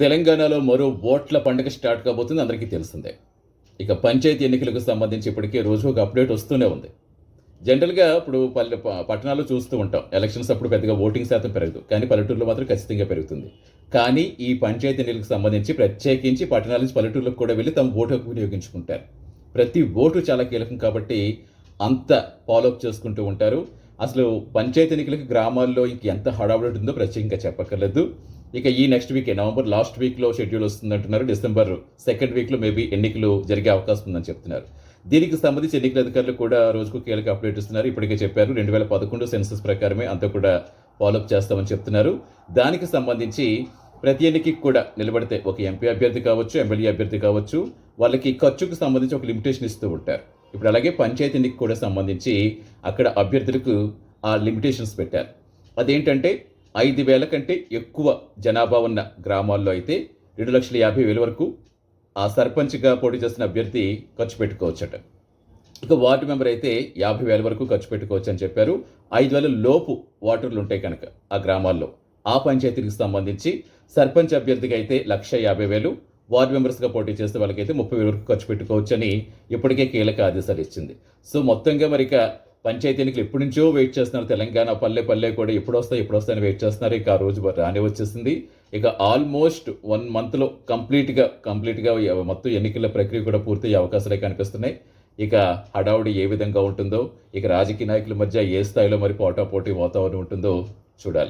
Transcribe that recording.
తెలంగాణలో మరో ఓట్ల పండుగ స్టార్ట్ కాబోతుంది అందరికీ తెలిసిందే ఇక పంచాయతీ ఎన్నికలకు సంబంధించి ఇప్పటికే రోజు ఒక అప్డేట్ వస్తూనే ఉంది. జనరల్గా ఇప్పుడు పల్లె పట్టణాలు చూస్తూ ఉంటాం. ఎలక్షన్స్ అప్పుడు పెద్దగా ఓటింగ్ శాతం పెరగదు. కానీ పల్లెటూరులో మాత్రం ఖచ్చితంగా పెరుగుతుంది. కానీ ఈ పంచాయతీ ఎన్నికలకు సంబంధించి ప్రత్యేకించి పట్టణాల నుంచి పల్లెటూరులకు కూడా వెళ్ళి తమ ఓటు వినియోగించుకుంటారు. ప్రతి ఓటు చాలా కీలకం కాబట్టి అంత ఫాలోఅప్ చేసుకుంటూ ఉంటారు. అసలు పంచాయతీ ఎన్నికలకు గ్రామాల్లో ఇంక ఎంత హడావుడి ఉందో ప్రత్యేకంగా చెప్పక్కర్లేదు. ఇక ఈ నెక్స్ట్ వీక్ నవంబర్ లాస్ట్ వీక్లో షెడ్యూల్ వస్తుందంటున్నారు డిసెంబర్ సెకండ్ వీక్లో మేబీ ఎన్నికలు జరిగే అవకాశం ఉందని చెప్తున్నారు. దీనికి సంబంధించి ఎన్నికల అధికారులు కూడా రోజుకు కీలక అప్డేట్ ఇస్తున్నారు. ఇప్పటికే చెప్పారు రెండు వేల పదకొండు సెన్సస్ ప్రకారమే అంతా కూడా ఫాలోఅప్ చేస్తామని చెప్తున్నారు. దానికి సంబంధించి ప్రతి ఎన్నికకి కూడా నిలబడితే ఒక ఎంపీ అభ్యర్థి కావచ్చు ఎమ్మెల్యే అభ్యర్థి కావచ్చు వాళ్ళకి ఖర్చుకు సంబంధించి ఒక లిమిటేషన్ ఇస్తూ ఉంటారు. ఇప్పుడు అలాగే పంచాయతీ ఎన్నిక కూడా సంబంధించి అక్కడ అభ్యర్థులకు ఆ లిమిటేషన్స్ పెట్టారు. అదేంటంటే ఐదు వేల కంటే ఎక్కువ జనాభా ఉన్న గ్రామాల్లో అయితే రెండు లక్షల యాభై వేల వరకు ఆ సర్పంచ్గా పోటీ చేస్తున్న అభ్యర్థి ఖర్చు పెట్టుకోవచ్చట. ఇక వార్డు మెంబర్ అయితే యాభై వేల వరకు ఖర్చు పెట్టుకోవచ్చు అని చెప్పారు. ఐదు వేల లోపు వాటర్లు ఉంటాయి కనుక ఆ గ్రామాల్లో. ఆ పంచాయతీకి సంబంధించి సర్పంచ్ అభ్యర్థికి అయితే లక్ష యాభై వేలు వార్డు మెంబర్స్గా పోటీ చేసే వాళ్ళకైతే ముప్పై వేల వరకు ఖర్చు పెట్టుకోవచ్చని ఇప్పటికే కీలక ఆదేశాలు ఇచ్చింది. సో మొత్తంగా మరి ఇక పంచాయతీ ఎన్నికలు ఎప్పటి నుంచో వెయిట్ చేస్తున్నారు. తెలంగాణ పల్లె పల్లె కూడా ఎప్పుడు వస్తాయి ఎప్పుడు వస్తాయని వెయిట్ చేస్తున్నారు. ఇక ఆ రోజు రాని వచ్చేసింది. ఇక ఆల్మోస్ట్ వన్ మంత్లో కంప్లీట్గా కంప్లీట్గా మొత్తం ఎన్నికల ప్రక్రియ కూడా పూర్తయ్యే అవకాశాలే కనిపిస్తున్నాయి. ఇక హడావుడి ఏ విధంగా ఉంటుందో ఇక రాజకీయ నాయకుల మధ్య ఏ స్థాయిలో మరి పోటాపోటీ వాతావరణం ఉంటుందో చూడాలి.